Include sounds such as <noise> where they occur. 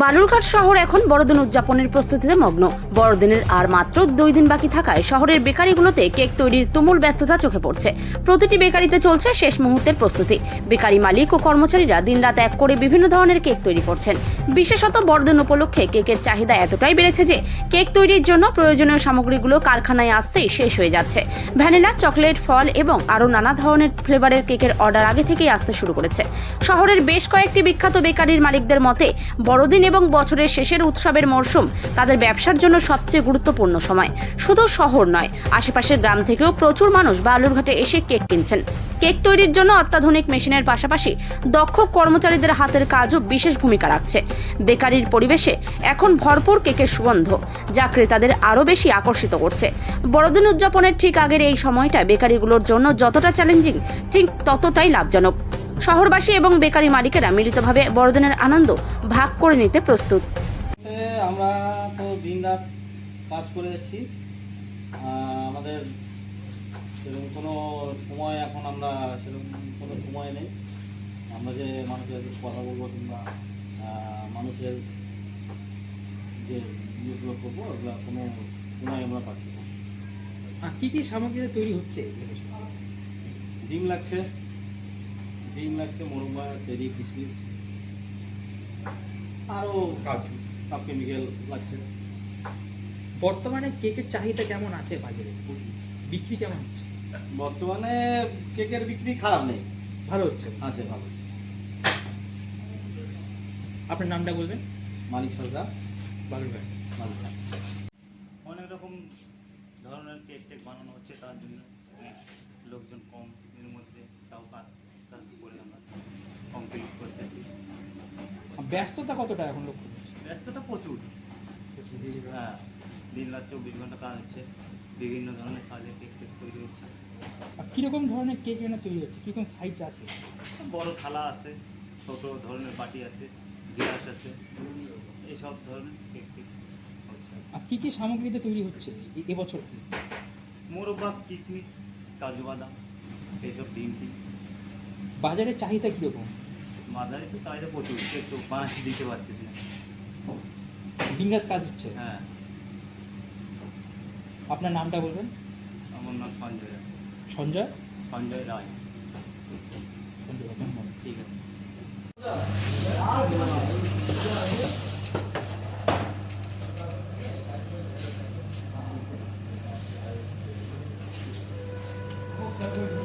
বালুরঘাট শহর এখন বড়দিন উদযাপনের প্রস্তুতিতে মগ্ন। বড়দিনের আর মাত্র দুই দিন বাকি থাকায় শহরের বেকারিগুলোতে কেক তৈরির তুমুল ব্যস্ততা চোখে পড়ছে। প্রতিটি বেকারিতে চলছে শেষ মুহূর্তের প্রস্তুতি। বেকারি মালিক ও কর্মচারীরা দিনরাত এক করে বিভিন্ন ধরনের কেক তৈরি করছেন। বিশেষত বড়দিন উপলক্ষে কেকের চাহিদা এতটাই বেড়েছে যে, কেক তৈরির জন্য প্রয়োজনীয় সামগ্রীগুলো কারখানায় আসতেই শেষ হয়ে যাচ্ছে। ভ্যানিলা, চকলেট, ফল এবং আরও নানা ধরনের ফ্লেভারের কেকের অর্ডার আগে থেকেই আসতে শুরু করেছে। শহরের বেশ কয়েকটি বিখ্যাত বেকারির মালিকদের মতে, বড়দিন এবং বছরের শেষের উৎসবের মরশুম তাদের ব্যবসার জন্য সবচেয়ে গুরুত্বপূর্ণ সময়। শুধু শহর নয়, আশেপাশের গ্রাম থেকেও প্রচুর মানুষ বালুরঘাটে এসে কেক কিনছেন। কেক তৈরির জন্য অত্যাধুনিক মেশিনের পাশাপাশি দক্ষ কর্মচারীদের হাতের কাজও বিশেষ ভূমিকা রাখছে। বেকারির পরিবেশে এখন ভরপুর কেকের সুগন্ধ, যা ক্রেতাদের আরও বেশি আকর্ষিত করছে। বড়দিন উদযাপনের ঠিক আগের এই সময়টা বেকারিগুলোর জন্য যতটা চ্যালেঞ্জিং, ঠিক ততটাই লাভজনক। শহরবাসী এবং বেকারি মালিকেরা মিলিতভাবে বড়দিনের আনন্দ ভাগ করে নিতে প্রস্তুত। আমরা তো দিন রাত কাজ করে যাচ্ছি। আমাদের সেরকম কোনো সময় এখন আমরা সেরকম কোনো সময় নেই। আমরা যে মানুষের কথা বলব কিংবা মানুষের যে ইয়েগুলো করব ওগুলো কোনো সময় আমরা পাচ্ছি না। আর কি কি সামগ্রী তৈরি হচ্ছে? ডিম লাগছে। ডিম লাগছে মোরব্বা চেরি কিশমিশ আরও সব কেমিক্যাল লাগছে। বর্তমানে কেকের চাহিদা কেমন আছে বাজারে? বিক্রি কেমন হচ্ছে? বর্তমানে কেকের বিক্রি খারাপ নেই। ভালো হচ্ছে? আছে ভালো হচ্ছে। আপনার নামটা বলবেন? মালিক সরকার। বালুরঘাট মালিক অনেক রকম ধরনের কেক টেক বানানো হচ্ছে তার জন্য। লোকজন কম এর মধ্যে তাও কাজ কাজ করে আমরা কমপ্লিট করতেছি ব্যস্ততা কতটা এখন লক্ষ্য ব্যস্ততা প্রচুর। হ্যাঁ দিন রাত চব্বিশ ঘণ্টা কাজ হচ্ছে বিভিন্ন ধরনের সাজে কেক টেক তৈরি হচ্ছে। আর কীরকম ধরনের কেক এখানে তৈরি হচ্ছে? কীরকম সাইজ আছে? বড় থালা আছে ছোট ধরনের বাটি আছে গ্লাস আছে এইসব ধরনের কেক টেক আর কি কি সামগ্রীতে তৈরি হচ্ছে এবছর? কি মোরব্বা কিশমিশ কাজু বাদাম এইসব ডিম টিম। বাজারে চাহিদা কীরকম? মাদার তো চাহিদা প্রচুর একটু বানাই দিতে পারতেছি ডিঙ্গার কাজ হচ্ছে? হ্যাঁ। আপনার নামটা বলবেন? আমার নাম সঞ্জয়। সঞ্জয়? সঞ্জয় রায়। সঞ্জয় ঠিক আছে। <laughs>